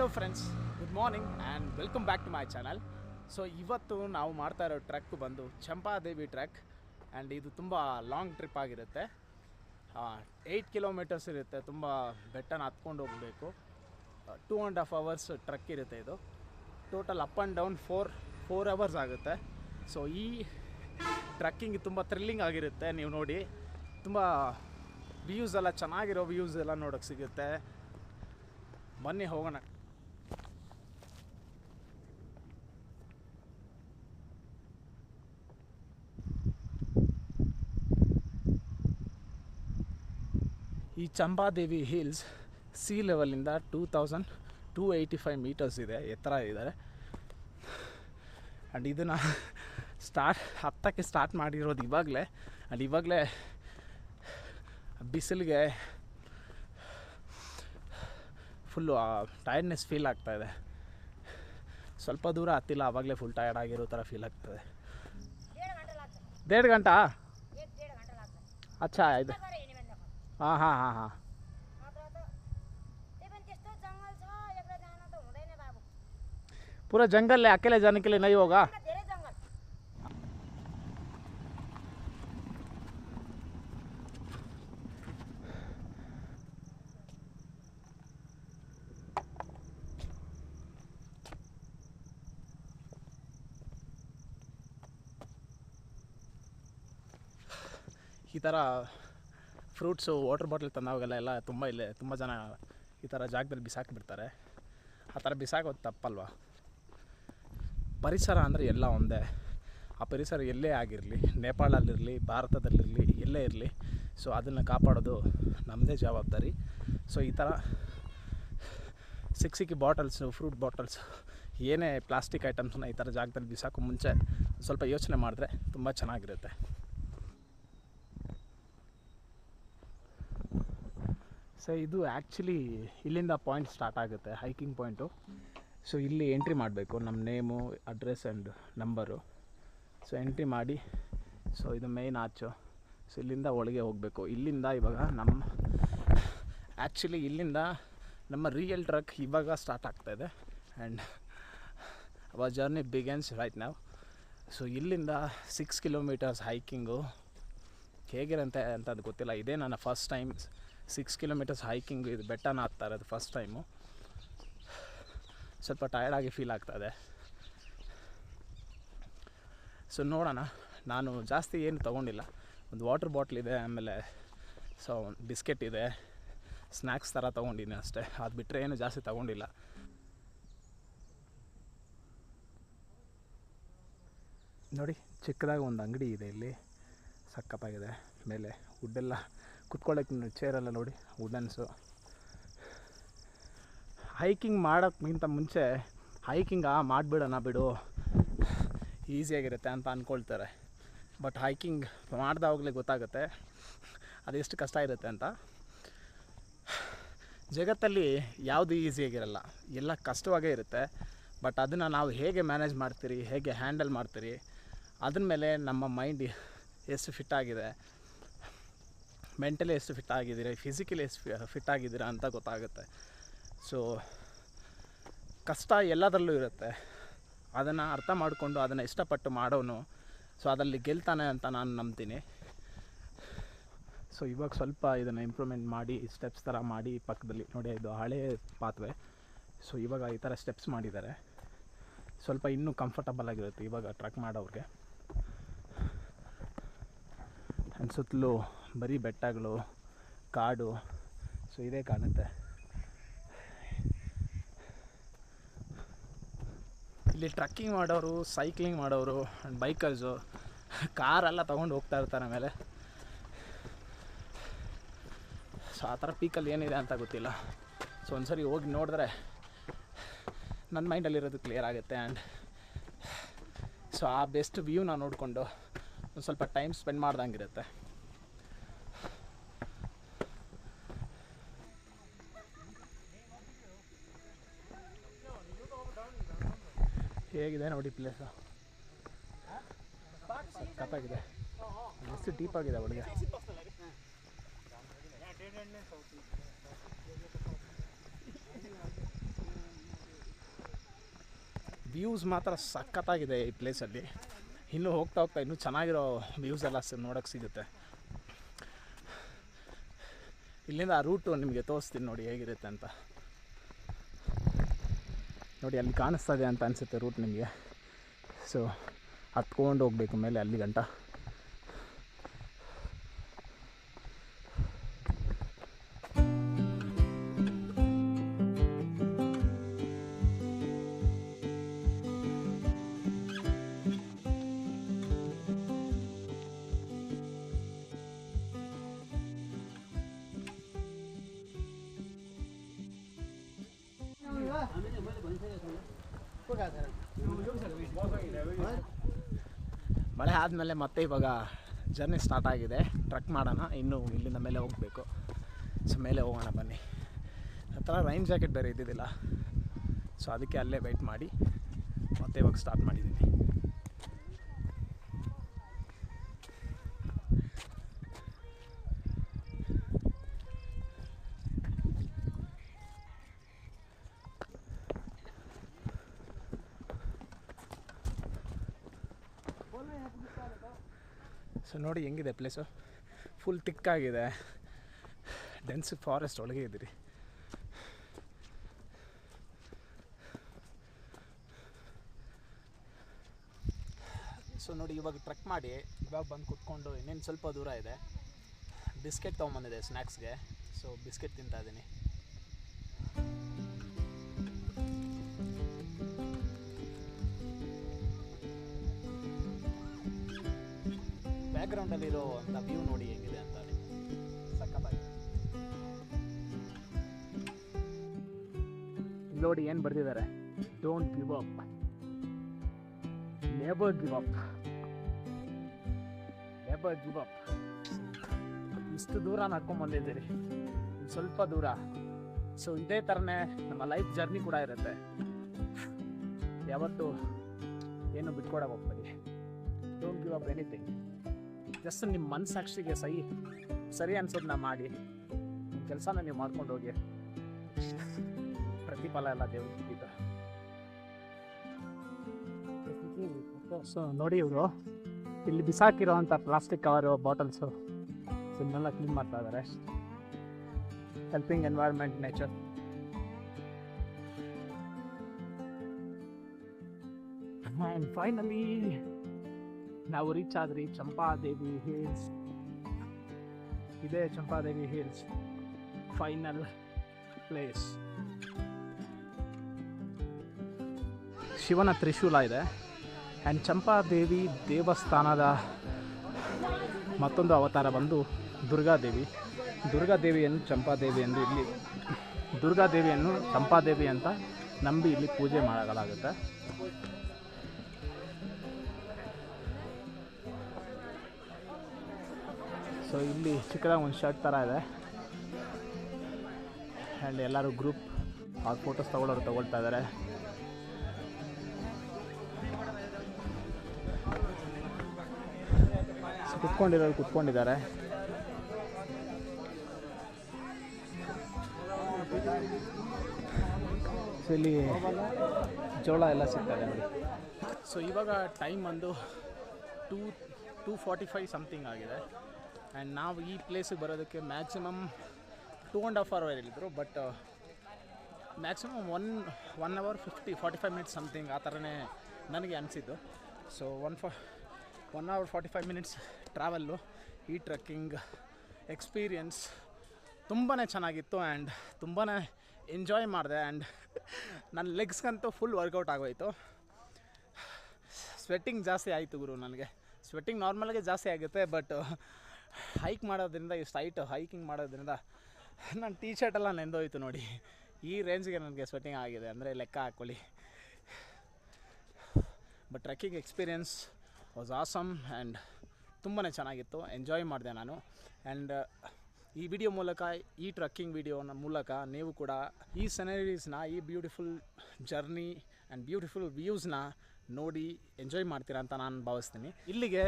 Hello friends good morning and welcome back to my channel so ಇವತ್ತು ನಾವು ಮಾಡ್ತಾ ಇರೋ ಟ್ರಕ್ ಬಂದು ಚಂಪಾದೇವಿ ಟ್ರಕ್ ಆ್ಯಂಡ್ ಇದು ತುಂಬ ಲಾಂಗ್ ಟ್ರಿಪ್ ಆಗಿರುತ್ತೆ. ಏಯ್ಟ್ ಕಿಲೋಮೀಟರ್ಸ್ ಇರುತ್ತೆ. ತುಂಬ ಬೆಟ್ಟನ ಹತ್ಕೊಂಡು ಹೋಗಬೇಕು. Two and half hours trek ಇರುತ್ತೆ ಇದು. Total up and down four four hours ಆಗುತ್ತೆ. ಸೊ ಈ ಟ್ರಕ್ಕಿಂಗ್ ತುಂಬ ಥ್ರಿಲ್ಲಿಂಗ್ ಆಗಿರುತ್ತೆ. ನೀವು ನೋಡಿ, ತುಂಬ ವ್ಯೂಸ್ ಎಲ್ಲ ಚೆನ್ನಾಗಿರೋ ವ್ಯೂಸ್ ಎಲ್ಲ ನೋಡೋಕ್ಕೆ ಸಿಗುತ್ತೆ. ಬನ್ನಿ ಹೋಗೋಣ. ಈ Chambadevi hills sea ಲೆವೆಲಿಂದ two thousand two eighty five metres ಇದೆ ಎತ್ತರ ಇದ್ದಾರೆ. ಆ್ಯಂಡ್ ಇದನ್ನು ಸ್ಟಾರ್ಟ್ ಹತ್ತಕ್ಕೆ ಸ್ಟಾರ್ಟ್ ಮಾಡಿರೋದು ಇವಾಗಲೇ. ಆ್ಯಂಡ್ ಇವಾಗಲೇ ಬಿಸಿಲಿಗೆ ಫುಲ್ಲು ಟಯರ್ಡ್ನೆಸ್ ಫೀಲ್ ಆಗ್ತಾಯಿದೆ ಸ್ವಲ್ಪ ದೂರ ಹತ್ತಿಲ್ಲ ಆವಾಗಲೇ ಫುಲ್ ಟಯರ್ಡ್ ಆಗಿರೋ ಥರ ಫೀಲ್ ಆಗ್ತದೆ. ಡೇಡ್ ಗಂಟಾ? ಅಚ್ಚಾ ಇದು હા હા હા હા पूरा जंगल है अकेले जाने के लिए नहीं होगा। की तरह ಫ್ರೂಟ್ಸು, ವಾಟರ್ ಬಾಟ್ಲ್ ತಂದಾಗೆಲ್ಲ ಎಲ್ಲ ತುಂಬ ಇಲ್ಲೇ, ತುಂಬ ಜನ ಈ ಥರ ಜಾಗದಲ್ಲಿ ಬಿಸಾಕಿಬಿಡ್ತಾರೆ ಆ ಥರ ಬಿಸಾಕೋದು ತಪ್ಪಲ್ವ? ಪರಿಸರ ಅಂದರೆ ಎಲ್ಲ ಒಂದೇ. ಆ ಪರಿಸರ ಎಲ್ಲೇ ಆಗಿರಲಿ, ನೇಪಾಳಲ್ಲಿರಲಿ, ಭಾರತದಲ್ಲಿರಲಿ, ಎಲ್ಲೇ ಇರಲಿ, ಸೊ ಅದನ್ನು ಕಾಪಾಡೋದು ನಮ್ಮದೇ ಜವಾಬ್ದಾರಿ. ಸೊ ಈ ಥರ ಸಿಕ್ಸಿಕ್ಕಿ ಬಾಟಲ್ಸು, ಫ್ರೂಟ್ ಬಾಟಲ್ಸ್, ಏನೇ ಪ್ಲಾಸ್ಟಿಕ್ ಐಟಮ್ಸನ್ನ ಈ ಥರ ಜಾಗದಲ್ಲಿ ಬಿಸಾಕೋ ಮುಂಚೆ ಸ್ವಲ್ಪ ಯೋಚನೆ ಮಾಡಿದ್ರೆ ತುಂಬ ಚೆನ್ನಾಗಿರುತ್ತೆ. ಸೊ ಇದು ಆ್ಯಕ್ಚುಲಿ ಇಲ್ಲಿಂದ ಪಾಯಿಂಟ್ ಸ್ಟಾರ್ಟ್ ಆಗುತ್ತೆ ಹೈಕಿಂಗ್ ಪಾಯಿಂಟು ಸೊ ಇಲ್ಲಿ ಎಂಟ್ರಿ ಮಾಡಬೇಕು ನಮ್ಮ name address and number so entry ಮಾಡಿ ಸೊ ಇದು ಮೇಯ್ನ್ ಆಚು ಸೊ ಇಲ್ಲಿಂದ ಒಳಗೆ ಹೋಗಬೇಕು. ಇಲ್ಲಿಂದ ಇವಾಗ ನಮ್ಮ ಆ್ಯಕ್ಚುಲಿ ಇಲ್ಲಿಂದ ನಮ್ಮ ರಿಯಲ್ ಟ್ರಕ್ ಇವಾಗ ಸ್ಟಾರ್ಟ್ ಆಗ್ತಾ ಇದೆ. And our journey begins right ನಾವು ಸೊ ಇಲ್ಲಿಂದ ಸಿಕ್ಸ್ ಕಿಲೋಮೀಟರ್ಸ್ ಹೈಕಿಂಗು ಹೇಗಿರಂತೆ ಅಂತ ಅದು ಗೊತ್ತಿಲ್ಲ. ಇದೇ ನನ್ನ first time six kilometres hiking ಇದು ಬೆಟ್ಟನ ಹತ್ತಾ ಇರೋದು ಫಸ್ಟ್ ಟೈಮು ಸ್ವಲ್ಪ ಟಯರ್ಡಾಗಿ ಫೀಲ್ ಆಗ್ತಾಯಿದೆ ಸೊ ನೋಡೋಣ. ನಾನು ಜಾಸ್ತಿ ಏನು ತೊಗೊಂಡಿಲ್ಲ. ಒಂದು ವಾಟರ್ ಬಾಟ್ಲ್ ಇದೆ, ಆಮೇಲೆ ಸೊ ಬಿಸ್ಕೆಟ್ ಇದೆ ಸ್ನ್ಯಾಕ್ಸ್ ಥರ ತೊಗೊಂಡಿನಿ ಅಷ್ಟೇ. ಅದು ಬಿಟ್ಟರೆ ಏನು ಜಾಸ್ತಿ ತೊಗೊಂಡಿಲ್ಲ. ನೋಡಿ, ಚಿಕ್ಕದಾಗಿ ಒಂದು ಅಂಗಡಿ ಇದೆ ಇಲ್ಲಿ. ಸಕ್ಕತ್ತಾಗಿದೆ. ಮೇಲೆ ವುಡ್ಡೆಲ್ಲ ಕುತ್ಕೊಳ್ಳೋಕೆ ಚೇರೆಲ್ಲ ನೋಡಿ ವುಡನ್ಸು ಹೈಕಿಂಗ್ ಮಾಡೋಕ್ಕಿಂತ ಮುಂಚೆ ಹೈಕಿಂಗ್ ಮಾಡಿಬಿಡೋಣ ಬಿಡು. ಈಸಿಯಾಗಿರುತ್ತೆ ಅಂತ ಅಂದ್ಕೊಳ್ತಾರೆ ಬಟ್ ಹೈಕಿಂಗ್ ಮಾಡ್ದಾವಾಗಲೇ ಗೊತ್ತಾಗುತ್ತೆ. ಅದು ಎಷ್ಟು ಕಷ್ಟ ಇರುತ್ತೆ ಅಂತ. ಜಗತ್ತಲ್ಲಿ ಯಾವುದು ಈಸಿಯಾಗಿರಲ್ಲ ಎಲ್ಲ ಕಷ್ಟವಾಗೇ ಇರುತ್ತೆ. ಬಟ್ ಅದನ್ನು ನಾವು ಹೇಗೆ ಮ್ಯಾನೇಜ್ ಮಾಡ್ತೀರಿ, ಹೇಗೆ ಹ್ಯಾಂಡಲ್ ಮಾಡ್ತೀರಿ ಅದ್ರ ಮೇಲೆ ನಮ್ಮ ಮೈಂಡ್ ಎಷ್ಟು ಫಿಟ್ ಆಗಿದೆ. ಮೆಂಟಲಿ ಎಷ್ಟು ಫಿಟ್ ಆಗಿದ್ದೀರಾ? ಫಿಸಿಕಲಿ ಎಷ್ಟು ಫಿಟ್ ಆಗಿದ್ದೀರಾ ಅಂತ ಗೊತ್ತಾಗುತ್ತೆ. ಸೊ ಕಷ್ಟ ಎಲ್ಲದರಲ್ಲೂ ಇರುತ್ತೆ. ಅದನ್ನು ಅರ್ಥ ಮಾಡಿಕೊಂಡು ಅದನ್ನು ಇಷ್ಟಪಟ್ಟು ಮಾಡೋನು. ಸೊ ಅದರಲ್ಲಿ ಗೆಲ್ತಾನೆ ಅಂತ ನಾನು ನಂಬ್ತೀನಿ. ಸೊ ಇವಾಗ ಸ್ವಲ್ಪ ಇದನ್ನು ಇಂಪ್ರೂವ್ಮೆಂಟ್ ಮಾಡಿ ಸ್ಟೆಪ್ಸ್ ಥರ ಮಾಡಿ ಪಕ್ಕದಲ್ಲಿ. ನೋಡಿ, ಇದು ಹಳೆ ಪಾತ್ವೆ ಸೊ ಇವಾಗ ಈ ಥರ ಸ್ಟೆಪ್ಸ್ ಮಾಡಿದ್ದಾರೆ. ಸ್ವಲ್ಪ ಇನ್ನೂ ಕಂಫರ್ಟಬಲ್ ಆಗಿರುತ್ತೆ ಇವಾಗ ಟ್ರಕ್ ಮಾಡೋರಿಗೆ. ಆ್ಯಂಡ್ ಸುತ್ತಲೂ ಬರೀ ಬೆಟ್ಟಗಳು, ಕಾಡು, ಸೊ ಇದೇ ಕಾಣುತ್ತೆ. ಇಲ್ಲಿ ಟ್ರಕ್ಕಿಂಗ್ ಮಾಡೋರು, ಸೈಕ್ಲಿಂಗ್ ಮಾಡೋರು ಆ್ಯಂಡ್ ಬೈಕರ್ಸು ಕಾರೆಲ್ಲ ತೊಗೊಂಡು ಹೋಗ್ತಾ ಇರ್ತಾರೆ ಆಮೇಲೆ. ಸೊ ಆ ಥರ ಪೀಕಲ್ಲಿ ಏನಿದೆ ಅಂತ ಗೊತ್ತಿಲ್ಲ. ಸೊ ಒಂದ್ಸರಿ ಹೋಗಿ ನೋಡಿದ್ರೆ ನನ್ನ ಮೈಂಡಲ್ಲಿರೋದು ಕ್ಲಿಯರ್ ಆಗುತ್ತೆ ಆ್ಯಂಡ್ ಸೊ ಆ ಬೆಸ್ಟ್ ವ್ಯೂನ ನೋಡಿಕೊಂಡು ಒಂದು ಸ್ವಲ್ಪ ಟೈಮ್ ಸ್ಪೆಂಡ್ ಮಾಡ್ದಂಗಿರುತ್ತೆ ಹೇಗಿದೆ ನೋಡಿ ಪ್ಲೇಸು ಕಪ್ಪಾಗಿದೆ ಎಷ್ಟು ಡೀಪ್ ಆಗಿದೆ ಒಳಗೆ ವ್ಯೂಸ್ ಮಾತ್ರ ಸಖತ್ತಾಗಿದೆ ಈ ಪ್ಲೇಸಲ್ಲಿ ಇನ್ನೂ ಹೋಗ್ತಾ ಹೋಗ್ತಾ ಇನ್ನೂ ಚೆನ್ನಾಗಿರೋ ವ್ಯೂಸ್ ಎಲ್ಲ ನೋಡೋಕ್ಕೆ ಸಿಗುತ್ತೆ. ಇಲ್ಲಿಂದ ಆ ರೂಟು ನಿಮಗೆ ತೋರಿಸ್ತೀನಿ ನೋಡಿ ಹೇಗಿರುತ್ತೆ ಅಂತ. ನೋಡಿ ಅಲ್ಲಿ ಕಾಣಿಸ್ತಾ ಇದೆ ಅಂತ ಅನಿಸುತ್ತೆ ರೂಟ್ ನಿಮಗೆ. ಸೊ ಹತ್ಕೊಂಡು ಹೋಗಬೇಕು ಮೇಲೆ ಅಲ್ಲಿ ಗಂಟ. ಮಳೆ ಆದಮೇಲೆ ಮತ್ತೆ ಇವಾಗ ಜರ್ನಿ ಸ್ಟಾರ್ಟ್ ಆಗಿದೆ. ಟ್ರಕ್ ಮಾಡೋಣ, ಇನ್ನೂ ಇಲ್ಲಿಂದ ಮೇಲೆ ಹೋಗಬೇಕು. ಸೊ ಮೇಲೆ ಹೋಗೋಣ ಬನ್ನಿ. ಹತ್ರ ರೈನ್ ಜಾಕೆಟ್ ಬೇರೆ ಇದ್ದಿದ್ದಿಲ್ಲ. ಸೊ ಅದಕ್ಕೆ ಅಲ್ಲೇ ವೆಯ್ಟ್ ಮಾಡಿ, ಮತ್ತೆ ಇವಾಗ ಸ್ಟಾರ್ಟ್ ಮಾಡಿದ್ದೀನಿ. ಸೊ ನೋಡಿ ಹೆಂಗಿದೆ ಪ್ಲೇಸು ಫುಲ್ ತಿಕ್ಕಾಗಿದೆ ಡೆನ್ಸ್ ಫಾರೆಸ್ಟ್ ಒಳಗೆ ಇದ್ದೀರಿ. ಸೊ ನೋಡಿ ಇವಾಗ ಟ್ರಕ್ ಮಾಡಿ, ಇವಾಗ ಬಂದು ಕುತ್ಕೊಂಡು ಇನ್ನೇನು ಸ್ವಲ್ಪ ದೂರ ಇದೆ. ಬಿಸ್ಕೆಟ್ ತೊಗೊಂಬಂದಿದೆ ಸ್ನ್ಯಾಕ್ಸ್ಗೆ ಸೊ ಬಿಸ್ಕೆಟ್ ತಿಂತಾ ಇದ್ದೀನಿ. ಬ್ಯಾಕ್ಗ್ರೌಂಡಲ್ಲಿರೋ ಅಂತ ವ್ಯೂ ನೋಡಿ ಹೇಗಿದೆ ಅಂತ ನೋಡಿ ಏನು ಬರ್ತಿದ್ದಾರೆ don't give up never give up never give up ಇಷ್ಟು ದೂರ ನಡ್ಕೊಂಡು ಬಂದಿದ್ದೀರಿ. ಸ್ವಲ್ಪ ದೂರ. ಸೊ ಇದೇ ಥರನೇ ನಮ್ಮ ಲೈಫ್ ಜರ್ನಿ ಕೂಡ ಇರುತ್ತೆ. ಯಾವತ್ತು ಏನು ಬಿಟ್ಕೊಡಕ್ಕೆ ಹೋಗ್ಬೇಡಿ. Don't give up anything just ನಿಮ್ಮ ಮನಸ್ಸಾಕ್ಷಿಗೆ ಸಹಿ, ಸರಿ ಅನ್ಸೋದನ್ನ ಮಾಡಿ. ನಿಮ್ಮ ಕೆಲಸನ ನೀವು ಮಾಡ್ಕೊಂಡು ಹೋಗಿ. ಪ್ರತಿಫಲ ಎಲ್ಲ ದೇವ್ರಿಗೆ ಸೊ ನೋಡಿ ಇವರು, ಇಲ್ಲಿ ಬಿಸಾಕಿರೋವಂಥ ಪ್ಲಾಸ್ಟಿಕ್ ಕವರು ಬಾಟಲ್ಸು ಇದನ್ನೆಲ್ಲ ಕ್ಲೀನ್ ಮಾಡ್ತಾ ಇದ್ದಾರೆ helping environment nature and finally ನಾವು ರೀಚ್ ಆದ್ರಿ, ಚಂಪಾದೇವಿ ಹಿಲ್ಸ್ ಇದೇ ಚಂಪಾದೇವಿ ಹಿಲ್ಸ್ ಫೈನಲ್ ಪ್ಲೇಸ್ ಶಿವನ ತ್ರಿಶೂಲ ಇದೆ. ಆ್ಯಂಡ್ ಚಂಪಾದೇವಿ ದೇವಸ್ಥಾನದ ಮತ್ತೊಂದು ಅವತಾರ ಬಂದು ದುರ್ಗಾದೇವಿ. ದುರ್ಗಾದೇವಿಯನ್ನು ಚಂಪಾದೇವಿ ಎಂದು ಇಲ್ಲಿ ದುರ್ಗಾದೇವಿಯನ್ನು ಚಂಪಾದೇವಿ ಅಂತ ನಂಬಿ ಇಲ್ಲಿ ಪೂಜೆ ಮಾಡಲಾಗುತ್ತೆ. ಸೊ ಇಲ್ಲಿ ಚಿಕ್ಕದಾಗಿ ಒಂದು ಶರ್ಟ್ ಥರ ಇದೆ. ಆ್ಯಂಡ್ ಎಲ್ಲರೂ ಗ್ರೂಪ್ ಅವ್ರ ಫೋಟೋಸ್ ತಗೊಳ್ಳೋರು ತೊಗೊಳ್ತಾ ಇದ್ದಾರೆ ಕುತ್ಕೊಂಡಿರೋರು ಕುತ್ಕೊಂಡಿದ್ದಾರೆ. ಸೊ ಇಲ್ಲಿ ಜೋಳ ಎಲ್ಲ ಸಿಗ್ತದೆ ನೋಡಿ. ಸೊ ಇವಾಗ ಟೈಮ್ ಬಂದು two two forty five something ಆಗಿದೆ. ಆ್ಯಂಡ್ ನಾವು ಈ ಪ್ಲೇಸಿಗೆ ಬರೋದಕ್ಕೆ maximum two and half hour ಇಲ್ಲಿದ್ದರು but maximum one one hour fifty forty five minutes something ಆ ಥರನೇ ನನಗೆ ಅನಿಸಿದ್ದು. ಸೊ ಒನ್ ಫಾ one hour forty five minutes travel ಈ ಟ್ರಕ್ಕಿಂಗ್ ಎಕ್ಸ್ಪೀರಿಯನ್ಸ್ ತುಂಬಾ ಚೆನ್ನಾಗಿತ್ತು ಆ್ಯಂಡ್ ತುಂಬಾ ಎಂಜಾಯ್ ಮಾಡಿದೆ ಆ್ಯಂಡ್ ನನ್ನ ಲೆಗ್ಸ್ಗಂತೂ ಫುಲ್ ವರ್ಕೌಟ್ ಆಗೋಯಿತು. ಸ್ವೆಟ್ಟಿಂಗ್ ಜಾಸ್ತಿ ಆಯಿತು ಗುರು ನನಗೆ. ಸ್ವೆಟ್ಟಿಂಗ್ ನಾರ್ಮಲಾಗೆ ಜಾಸ್ತಿ ಆಗುತ್ತೆ ಬಟ್ ಹೈಕ್ ಮಾಡೋದ್ರಿಂದ, ಈ ಸ್ಟೈಟ್ ಹೈಕಿಂಗ್ ಮಾಡೋದ್ರಿಂದ ನನ್ನ ಟೀ ಶರ್ಟೆಲ್ಲ ನೆಂದೋಯ್ತು ನೋಡಿ. ಈ ರೇಂಜ್ಗೆ ನನಗೆ ಸ್ವೆಟ್ಟಿಂಗ್ ಆಗಿದೆ, ಅಂದರೆ ಲೆಕ್ಕ ಹಾಕ್ಕೊಳ್ಳಿ but trekking experience was awesome and ತುಂಬಾ ಚೆನ್ನಾಗಿತ್ತು. ಎಂಜಾಯ್ ಮಾಡಿದೆ ನಾನು. ಆ್ಯಂಡ್ ಈ ವಿಡಿಯೋ ಮೂಲಕ, ಈ ಟ್ರಕ್ಕಿಂಗ್ ವಿಡಿಯೋನ ಮೂಲಕ ನೀವು ಕೂಡ ಈ ಸೆನರೀಸ್ನ ಈ ಬ್ಯೂಟಿಫುಲ್ ಜರ್ನಿ ಆ್ಯಂಡ್ ಬ್ಯೂಟಿಫುಲ್ ವ್ಯೂಸ್ನ ನೋಡಿ ಎಂಜಾಯ್ ಮಾಡ್ತೀರಾ ಅಂತ ನಾನು ಭಾವಿಸ್ತೀನಿ. ಇಲ್ಲಿಗೆ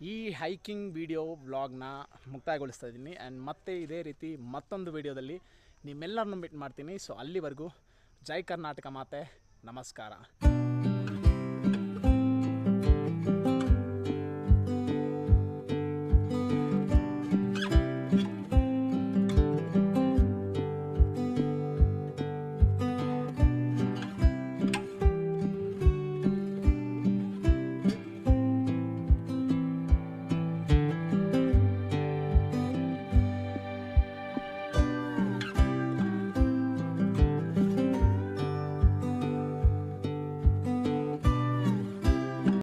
ಈ ಹೈಕಿಂಗ್ ವಿಡಿಯೋ ವ್ಲಾಗ್ನ ಮುಕ್ತಾಯಗೊಳಿಸ್ತಾ ಇದ್ದೀನಿ. ಆ್ಯಂಡ್ ಮತ್ತೆ ಇದೇ ರೀತಿ ಮತ್ತೊಂದು ವಿಡಿಯೋದಲ್ಲಿ ನಿಮ್ಮೆಲ್ಲರನ್ನು ಮೀಟ್ ಮಾಡ್ತೀನಿ. ಸೊ ಅಲ್ಲಿವರೆಗೂ ಜೈ ಕರ್ನಾಟಕ ಮಾತೆ. ನಮಸ್ಕಾರ.